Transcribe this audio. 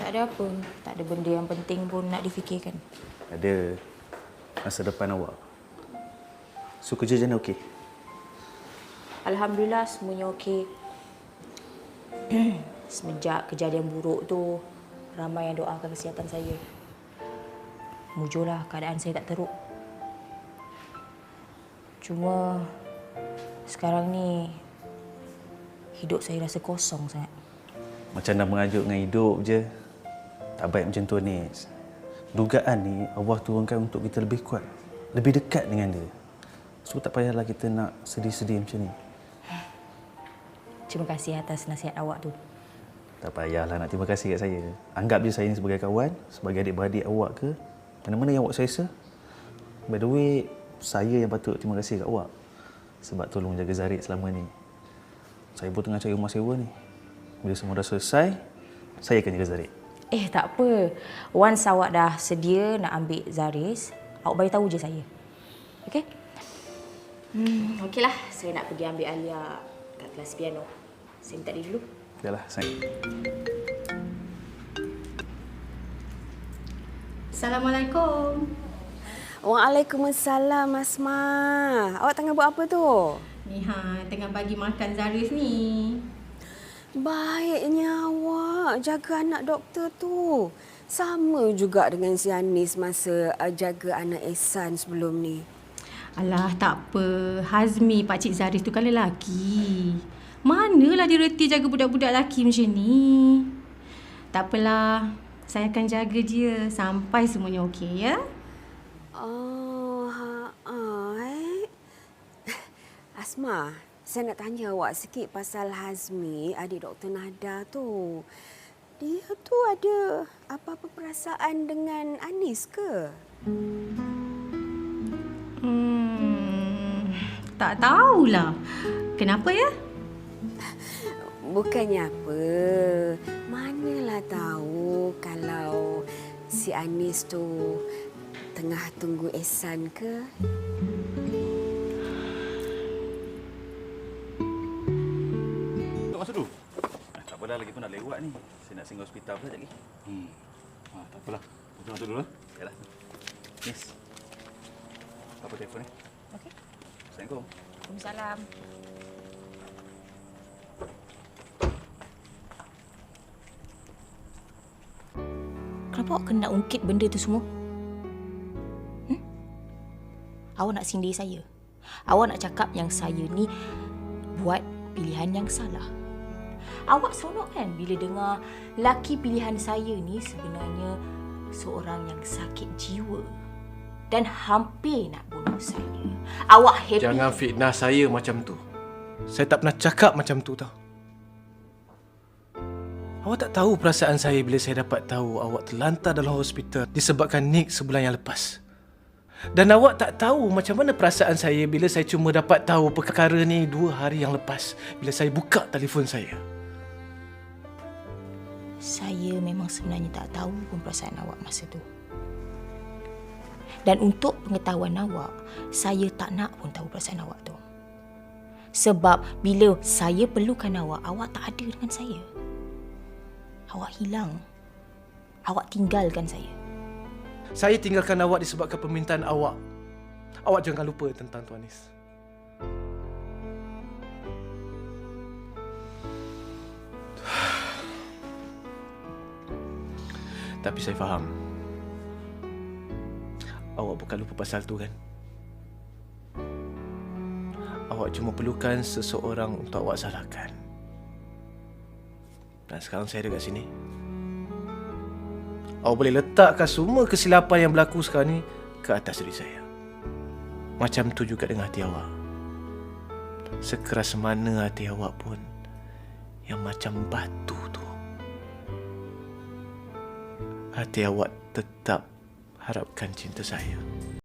Tak ada apa. Tak ada benda yang penting pun nak difikirkan. Ada masa depan awak. So kerja mana okey? Alhamdulillah semuanya okey. Semenjak kejadian buruk tu, ramai yang doakan kesihatan saya. Mujurlah keadaan saya tak teruk. Cuma sekarang ni hidup saya rasa kosong sangat. Macam dah mengajuk dengan hidup je. Tak baik macam tu ni. Dugaan ni Allah turunkan untuk kita lebih kuat. Lebih dekat dengan dia. So tak payahlah kita nak sedih-sedih macam ni. Terima kasih atas nasihat awak tu. Tak payahlah nak terima kasih kat saya. Anggap je saya ni sebagai kawan, sebagai adik-beradik awak ke. Mana-mana yang awak selesa. By the way, saya yang patut terima kasih kat awak. Sebab tolong jaga Zarid selama ni. Saya pun tengah cari rumah sewa ni. Bila semua dah selesai, saya akan jaga Zarid. Eh tak apa. Once awak dah sedia nak ambil Zaris, awak bagi tahu je saya. Okey? Hmm, okeylah. Saya nak pergi ambil Alia kat kelas piano. Saya minta dia dulu. Yalah, saya. Assalamualaikum. Waalaikumsalam Asma. Awak tengah buat apa tu? Ni ha, tengah bagi makan Zaris ni. Baiknya awak jaga anak doktor tu. Sama juga dengan si Anis masa uh, jaga anak Ehsan sebelum ni. Alah, tak apa. Hazmi pakcik Zaris tu kan lelaki. Manalah dia reti jaga budak-budak lelaki macam ni. Tak apalah. Saya akan jaga dia sampai semuanya okey ya. Oh, ha, ha, eh. Asma, saya nak tanya awak sikit pasal Hazmi, adik Dr. Nada tu. Dia tu ada apa-apa perasaan dengan Anis ke? Hmm, tak tahulah. Kenapa ya? Bukannya apa. Manalah tahu kalau si Anis tu tengah tunggu Ehsan ke? Ah, dah lagi pun nak lewat ni. Saya nak singgah hospital pula sekejap lagi. Hmm. Ah, tak apalah. Kita masuk dulu. eh. Yalah. Miss. Apa telefon ni? Okey. Assalamualaikum. Waalaikumsalam. Kenapa awak kena ungkit benda tu semua? Hmm? Awak nak sindir saya? Awak nak cakap yang saya ni buat pilihan yang salah? Awak seronok kan bila dengar laki pilihan saya ni sebenarnya seorang yang sakit jiwa dan hampir nak bunuh saya. Awak happy Jangan fitnah saya macam tu. Saya tak pernah cakap macam tu tau. Awak tak tahu perasaan saya bila saya dapat tahu awak terlantar dalam hospital disebabkan Nick sebulan yang lepas. Dan awak tak tahu macam mana perasaan saya bila saya cuma dapat tahu perkara ni dua hari yang lepas bila saya buka telefon saya. Saya memang sebenarnya tak tahu pun perasaan awak masa tu. Dan untuk pengetahuan awak, saya tak nak pun tahu perasaan awak tu. Sebab bila saya perlukan awak, awak tak ada dengan saya. Awak hilang. Awak tinggalkan saya. Saya tinggalkan awak disebabkan permintaan awak. Awak jangan lupa tentang Tuan Tapi saya faham. Awak bukan lupa pasal tu kan? Awak cuma perlukan seseorang untuk awak salahkan. Dan sekarang saya ada kat sini. Awak boleh letakkan semua kesilapan yang berlaku sekarang ni ke atas diri saya. Macam tu juga dengan hati awak. Sekeras mana hati awak pun yang macam batu tu. Hati awak tetap harapkan cinta saya.